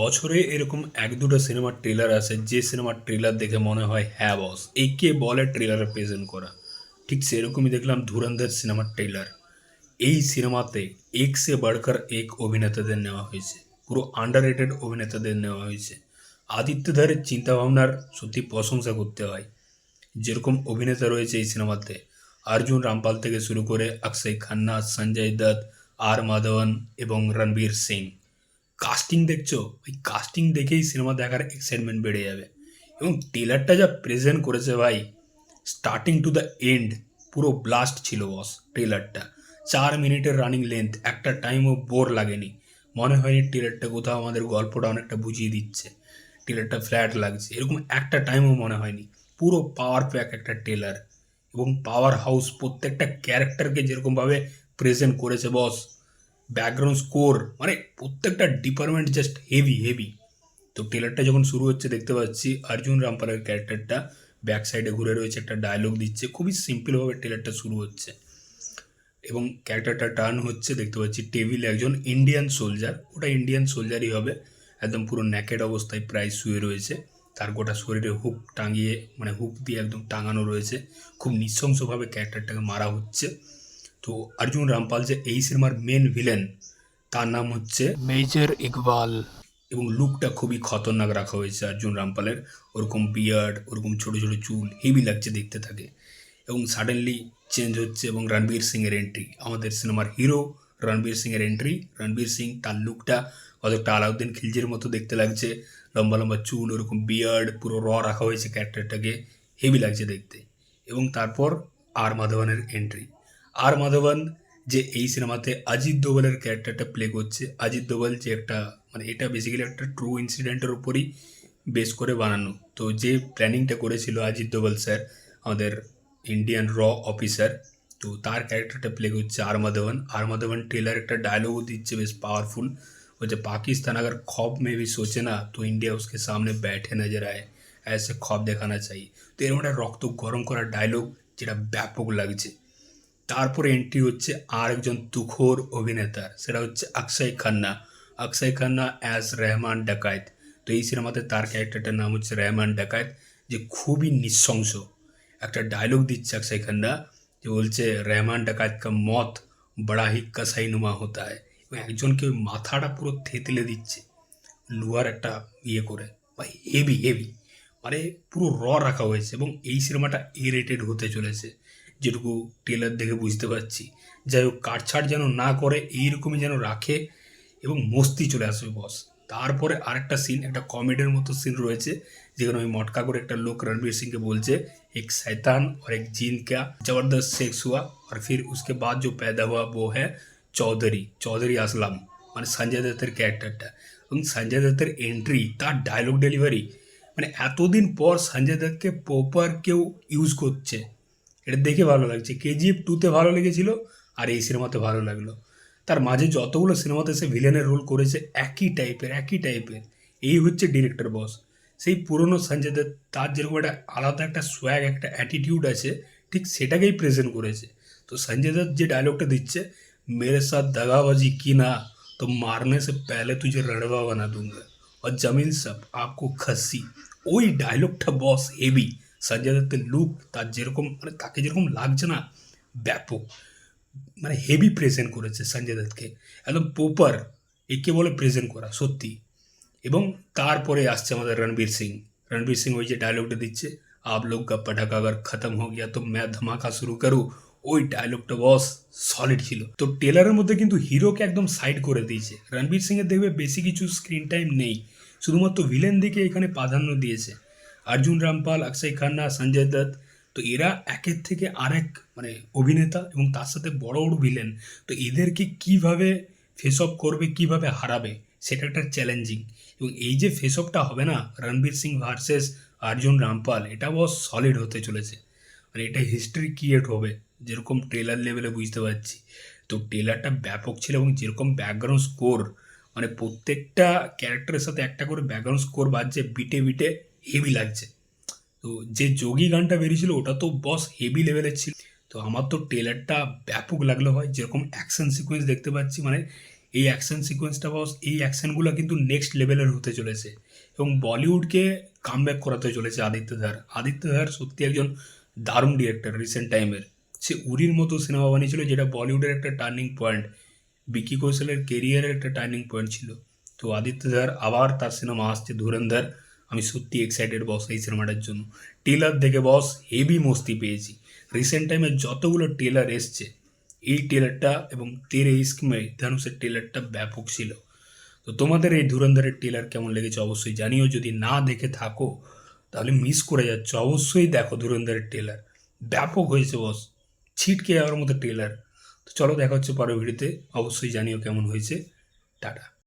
বছরে এরকম এক দুটো সিনেমার ট্রেলার আসে, যে সিনেমার ট্রেলার দেখে মনে হয় হ্যাঁ বস একে বলে ট্রেলারে প্রেজেন্ট করা। ঠিক সেরকমই দেখলাম ধুরন্ধর সিনেমার ট্রেলার এই সিনেমাতে এক সে বাড়কর এক অভিনেতাদের নেওয়া হয়েছে। পুরো আন্ডার রেটেড অভিনেতাদের নেওয়া হয়েছে। আদিত্যধারের চিন্তাভাবনার সত্যি প্রশংসা করতে হয়। যেরকম অভিনেতা রয়েছে এই সিনেমাতে অর্জুন রামপাল থেকে শুরু করে, অক্ষয় খান্না, সঞ্জয় দত্ত, আর মাধবন এবং রণবীর সিং। কাস্টিং দেখছ? ওই কাস্টিং দেখেই সিনেমা দেখার এক্সাইটমেন্ট বেড়ে যাবে। এবং টেলারটা যা প্রেজেন্ট করেছে ভাই স্টার্টিং টু দ্য এন্ড পুরো ব্লাস্ট ছিল বস ট্রেলারটা চার মিনিটের রানিং লেন্থ একটা টাইমও বোর লাগেনি। মনে হয়নি ট্রেলারটা কোথাও আমাদের গল্পটা অনেকটা বুঝিয়ে দিচ্ছে। ট্রেলারটা ফ্ল্যাট লাগছে। এরকম একটা টাইমও মনে হয়নি। পুরো পাওয়ার প্যাক একটা ট্রেলার এবং পাওয়ার হাউস প্রত্যেকটা ক্যারেক্টারকে যেরকমভাবে প্রেজেন্ট করেছে বস ব্যাকগ্রাউন্ড স্কোর মানে প্রত্যেকটা ডিপার্টমেন্ট জাস্ট হেভি হেভি তো ট্রেলারটা যখন শুরু হচ্ছে, দেখতে পাচ্ছি অর্জুন রামপালের ক্যারেক্টারটা ব্যাক সাইডে ঘুরে রয়েছে, একটা ডায়লগ দিচ্ছে, খুবই সিম্পলভাবে ট্রেলারটা শুরু হচ্ছে। এবং ক্যারেক্টারটা টার্ন হচ্ছে, দেখতে পাচ্ছি টেবিল একজন ইন্ডিয়ান সোলজার ওটা ইন্ডিয়ান সোলজারই হবে। একদম পুরো ন্যাকেড অবস্থায় প্রায় শুয়ে রয়েছে। তার গোটা শরীরে হুক টাঙিয়ে মানে হুক দিয়ে একদম টাঙানো রয়েছে। খুব নৃশংসভাবে ক্যারেক্টারটাকে মারা হচ্ছে। তো অর্জুন রামপাল যে এই সিনেমার মেন ভিলেন তার নাম হচ্ছে মেজর ইকবাল এবং লুকটা খুবই খতরনাক রাখা হয়েছে অর্জুন রামপালের ওরকম বিয়ার্ড ওরকম ছোটো ছোটো চুল হেভি লাগছে দেখতে থাকে এবং সাডেনলি চেঞ্জ হচ্ছে এবং রণবীর সিংয়ের এন্ট্রি আমাদের সিনেমার হিরো রণবীর সিংয়ের এন্ট্রি রণবীর সিং তার লুকটা অতটা আলাউদ্দিন খিলজির মতো দেখতে লাগছে। লম্বা লম্বা চুল ওরকম বিয়ার্ড পুরো র রাখা হয়েছে ক্যারেক্টারটাকে হেভি লাগছে দেখতে। এবং তারপর আর মাধবনের এন্ট্রি আর মাধবন যে এই সিনেমাতে অজিত দোবলের ক্যারেক্টারটা প্লে করছে অজিত দোবল যে একটা মানে এটা বেসিক্যালি একটা ট্রু ইনসিডেন্টের উপরই বেস করে বানানো তো যে প্ল্যানিংটা করেছিল অজিত দোবল স্যার আমাদের ইন্ডিয়ান র অফিসার তো তার ক্যারেক্টারটা প্লে করছে আর মাধবন আর মাধবন ট্রেলার একটা ডায়লগও দিচ্ছে বেশ পাওয়ারফুল বলছে पाकिस्तान अगर खौफ में भी सोचे ना तो इंडिया उसके सामने बैठे नजर आए ऐसे खौफ দেখানা চাই তো এরকম একটা রক্ত গরম করার ডায়লগ যেটা ব্যাপক লাগছে তারপরে এন্ট্রি হচ্ছে আর একজন তুখোর অভিনেতার, সেটা হচ্ছে অক্ষয় খান্না। অক্ষয় খান্না অ্যাজ রেহমান ডাকায়েত। তো এই সিনেমাতে তার ক্যারেক্টারটার নাম হচ্ছে রেহমান ডাকায়েত, যে খুবই নিঃশংস। একটা ডায়লগ দিচ্ছে অক্ষয় খান্না, যে বলছে, রেহমান ডাকায়েত কা মত বড়া হি কসাই নুমা হতা হয় এবং একজনকে ওই মাথাটা পুরো থেতলে দিচ্ছে লোহার একটা ইয়ে করে, বা হেভি হেভি মানে পুরো র রাখা হয়েছে এবং এই সিনেমাটা এ রেটেড হতে চলেছে। যেটুকু টেলার দেখে বুঝতে পারছি। যাই হোক কাটছাট যেন না করে, এইরকমই যেন রাখে এবং মস্তি চলে আসবে বস তারপরে আরেকটা সিন একটা কমেডির মতো সিন রয়েছে, যেখানে ওই মটকা করে একটা লোক রণবীর সিংকে বলছে, এক শৈতান আর এক জিন ক্যা? জবরদস্ত সেক্স हुआ আর ফির উসকে বাদ যে প্যাদা हुआ বো হ্যাঁ চৌধুরী চৌধুরী আসলাম। মানে সঞ্জয় দত্তের ক্যারেক্টারটা এবং সঞ্জয় দত্তের এন্ট্রি তার ডায়লগ ডেলিভারি মানে এতদিন পর সঞ্জয় দত্তকে প্রপার কেউ ইউজ করছে। এটা দেখে ভালো লাগছে কেজিএফ টুতে ভালো লেগেছিল আর এই সিনেমাতে ভালো লাগলো তার মাঝে যতগুলো সিনেমাতে সে ভিলেনের রোল করেছে একই টাইপের একই টাইপের এই হচ্ছে ডিরেক্টর বস সেই পুরনো সঞ্জয় দত্ত তার যেরকম একটা আলাদা একটা সোয়াগ একটা অ্যাটিটিউড আছে ঠিক সেটাকেই প্রেজেন্ট করেছে তো সঞ্জয় দত্ত যে ডায়লগটা দিচ্ছে मेरे साथ दगाबाजी की ना तो मारने से पहले तुझे रड़वा बना दूंगा और जमीन सब आपको खस्सी ওই ডায়লগটা বস হেভি সঞ্জয় দত্তের লুক তার যেরকম মানে তাকে যেরকম লাগছে না, ব্যাপক। মানে হেভি প্রেজেন্ট করেছে সঞ্জয় দত্তকে একদম প্রপার একে বলে প্রেজেন্ট করা, সত্যি। এবং তারপরে আসছে আমাদের রণবীর সিং। রণবীর সিং ওই যে ডায়লগটা দিচ্ছে, আপ লোক কা পটাকা আগার খতম হোক ইয়া তো ম্যা ধমাকা শুরু করু। ওই ডায়লগটা বস সলিড ছিল। তো টেলারের মধ্যে কিন্তু হিরোকে একদম সাইড করে দিয়েছে। রণবীর সিংয়ের দেখবে বেশি কিছু স্ক্রিন টাইম নেই। শুধুমাত্র ভিলেন দিকে এখানে প্রাধান্য দিয়েছে। অর্জুন রামপাল, অক্ষয় খান্না, সঞ্জয় দত্ত, তো এরা একের থেকে আরেক মানে অভিনেতা এবং তার সাথে বড় বড় ভিলেন তো এদেরকে কীভাবে ফেস অফ করবে, কীভাবে হারাবে, সেটা একটা চ্যালেঞ্জিং এবং এই যে ফেস অফটা হবে না, রণবীর সিং ভার্সেস অর্জুন রামপাল, এটা বস সলিড হতে চলেছে। মানে এটা হিস্ট্রি ক্রিয়েট হবে, যেরকম ট্রেলার লেভেলে বুঝতে পারছি। তো ট্রেলারটা ব্যাপক ছিল এবং যেরকম ব্যাকগ্রাউন্ড স্কোর মানে প্রত্যেকটা ক্যারেক্টারের সাথে একটা করে ব্যাকগ্রাউন্ড স্কোর বাজছে, বিটে বিটে হেভি লাগছে। তো যে যোগী গানটা বেরিয়েছিল, ওটা তো বস হেভি লেভেলের ছিল। তো আমার তো ট্রেলারটা ব্যাপক লাগল হয় যেরকম অ্যাকশন সিকোয়েন্স দেখতে পাচ্ছি মানে এই অ্যাকশন সিকোয়েন্সটা বস এই অ্যাকশনগুলো কিন্তু নেক্সট লেভেলের হতে চলেছে। এবং বলিউডকে কামব্যাক করাতে চলেছে আদিত্য ধার। আদিত্য ধার সত্যি একজন দারুণ ডিরেক্টর রিসেন্ট টাইমের সে উরির মতো সিনেমা বানিয়েছিল, যেটা বলিউডের একটা টার্নিং পয়েন্ট বিকি কৌশলের কেরিয়ারের একটা টার্নিং পয়েন্ট ছিল। তো আদিত্য ধার আবার তার সিনেমা আসছে ধুরন্ধর। আমি সত্যি এক্সাইটেড বস এই সিনেমাটার জন্য। টেলার দেখে বস হেভি মস্তি পেয়েছি। রিসেন্ট টাইমে যতগুলো টেলার এসছে, এই টেলারটা এবং তেরে ইস্ক মে ধানুষের টেলারটা ব্যাপক ছিল। তো তোমাদের এই ধুরন্ধরের টেলার কেমন লেগেছে অবশ্যই জানিও। যদি না দেখে থাকো, তাহলে মিস করে যাচ্ছ। অবশ্যই দেখো ধুরন্ধরের টেলার ব্যাপক হয়েছে বস ছিটকে যাওয়ার মতো টেলার তো চলো দেখা হচ্ছে পরের ভিডিওতে অবশ্যই জানিও কেমন হয়েছে। টাটা।